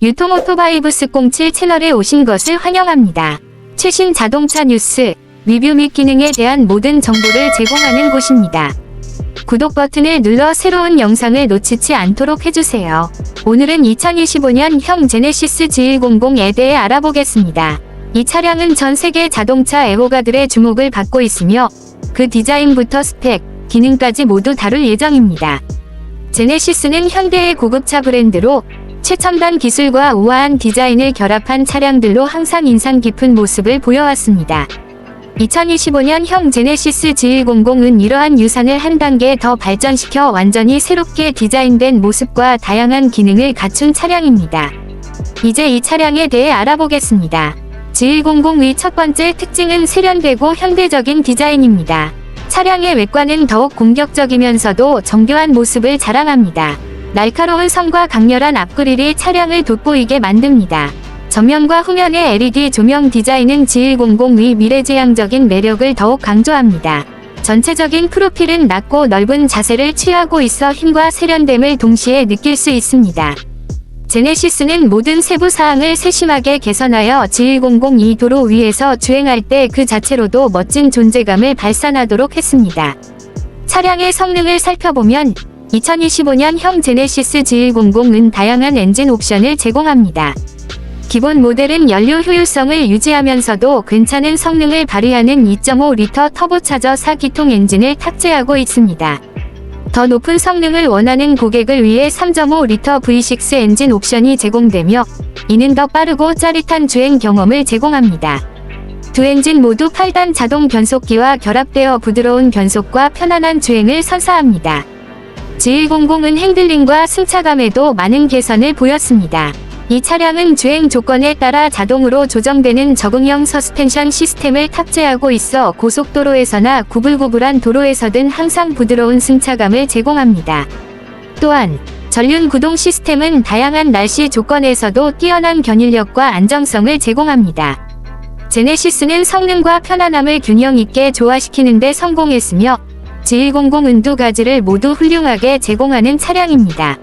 유통오토바이브스 07 채널에 오신 것을 환영합니다. 최신 자동차 뉴스, 리뷰 및 기능에 대한 모든 정보를 제공하는 곳입니다. 구독 버튼을 눌러 새로운 영상을 놓치지 않도록 해주세요. 오늘은 2025년 형 제네시스 G100에 대해 알아보겠습니다. 이 차량은 전 세계 자동차 애호가들의 주목을 받고 있으며 그 디자인부터 스펙, 기능까지 모두 다룰 예정입니다. 제네시스는 현대의 고급차 브랜드로 최첨단 기술과 우아한 디자인을 결합한 차량들로 항상 인상 깊은 모습을 보여왔습니다. 2025년 형 제네시스 G100은 이러한 유산을 한 단계 더 발전시켜 완전히 새롭게 디자인된 모습과 다양한 기능을 갖춘 차량입니다. 이제 이 차량에 대해 알아보겠습니다. G100의 첫 번째 특징은 세련되고 현대적인 디자인입니다. 차량의 외관은 더욱 공격적이면서도 정교한 모습을 자랑합니다. 날카로운 선과 강렬한 앞그릴이 차량을 돋보이게 만듭니다. 전면과 후면의 LED 조명 디자인은 G100의 미래지향적인 매력을 더욱 강조합니다. 전체적인 프로필은 낮고 넓은 자세를 취하고 있어 힘과 세련됨을 동시에 느낄 수 있습니다. 제네시스는 모든 세부 사항을 세심하게 개선하여 G102 도로 위에서 주행할 때 그 자체로도 멋진 존재감을 발산하도록 했습니다. 차량의 성능을 살펴보면 2025년 형 제네시스 G100은 다양한 엔진 옵션을 제공합니다. 기본 모델은 연료 효율성을 유지하면서도 괜찮은 성능을 발휘하는 2.5리터 터보차저 4기통 엔진을 탑재하고 있습니다. 더 높은 성능을 원하는 고객을 위해 3.5리터 V6 엔진 옵션이 제공되며 이는 더 빠르고 짜릿한 주행 경험을 제공합니다. 두 엔진 모두 8단 자동 변속기와 결합되어 부드러운 변속과 편안한 주행을 선사합니다. G100은 핸들링과 승차감에도 많은 개선을 보였습니다. 이 차량은 주행 조건에 따라 자동으로 조정되는 적응형 서스펜션 시스템을 탑재하고 있어 고속도로에서나 구불구불한 도로에서든 항상 부드러운 승차감을 제공합니다. 또한 전륜 구동 시스템은 다양한 날씨 조건에서도 뛰어난 견인력과 안정성을 제공합니다. 제네시스는 성능과 편안함을 균형 있게 조화시키는 데 성공했으며 G100 은 두 가지를 모두 훌륭하게 제공하는 차량입니다.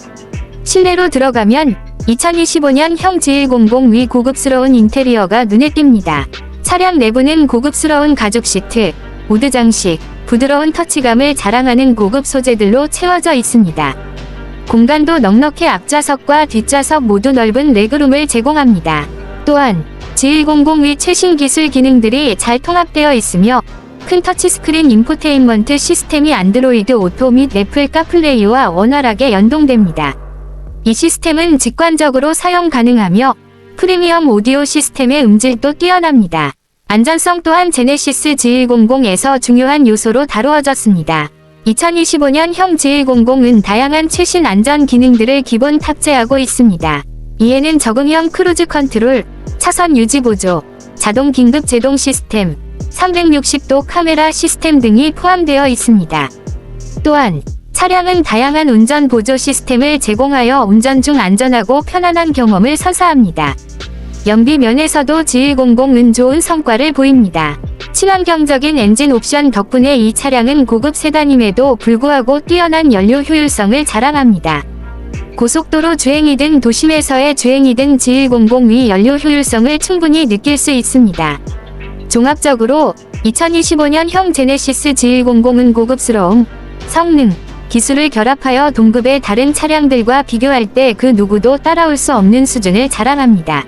실내로 들어가면 2025년형 G100 위 고급스러운 인테리어가 눈에 띕니다. 차량 내부는 고급스러운 가죽 시트, 우드 장식, 부드러운 터치감을 자랑하는 고급 소재들로 채워져 있습니다. 공간도 넉넉해 앞좌석과 뒷좌석 모두 넓은 레그룸을 제공합니다. 또한 G100 위 최신 기술 기능들이 잘 통합되어 있으며 큰 터치스크린 인포테인먼트 시스템이 안드로이드 오토 및 애플 카플레이와 원활하게 연동됩니다. 이 시스템은 직관적으로 사용 가능하며 프리미엄 오디오 시스템의 음질도 뛰어납니다. 안전성 또한 제네시스 G100에서 중요한 요소로 다루어졌습니다. 2025년형 G100은 다양한 최신 안전 기능들을 기본 탑재하고 있습니다. 이에는 적응형 크루즈 컨트롤, 차선 유지 보조, 자동 긴급 제동 시스템, 360도 카메라 시스템 등이 포함되어 있습니다. 또한 차량은 다양한 운전 보조 시스템을 제공하여 운전 중 안전하고 편안한 경험을 선사합니다. 연비 면에서도 G100은 좋은 성과를 보입니다. 친환경적인 엔진 옵션 덕분에 이 차량은 고급 세단임에도 불구하고 뛰어난 연료 효율성을 자랑합니다. 고속도로 주행이든 도심에서의 주행이든 G100 위 연료 효율성을 충분히 느낄 수 있습니다. 종합적으로 2025년형 제네시스 G100은 고급스러움, 성능, 기술을 결합하여 동급의 다른 차량들과 비교할 때 그 누구도 따라올 수 없는 수준을 자랑합니다.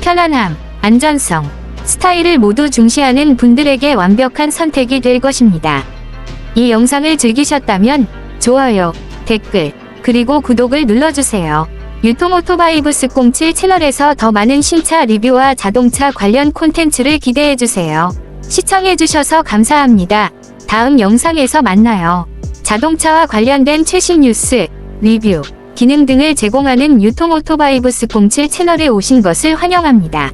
편안함, 안전성, 스타일을 모두 중시하는 분들에게 완벽한 선택이 될 것입니다. 이 영상을 즐기셨다면 좋아요, 댓글, 그리고 구독을 눌러주세요. 유통오토바이브스 07 채널에서 더 많은 신차 리뷰와 자동차 관련 콘텐츠를 기대해주세요. 시청해주셔서 감사합니다. 다음 영상에서 만나요. 자동차와 관련된 최신 뉴스, 리뷰, 기능 등을 제공하는 유통오토바이브스 07 채널에 오신 것을 환영합니다.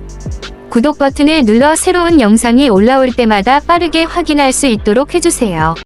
구독 버튼을 눌러 새로운 영상이 올라올 때마다 빠르게 확인할 수 있도록 해주세요.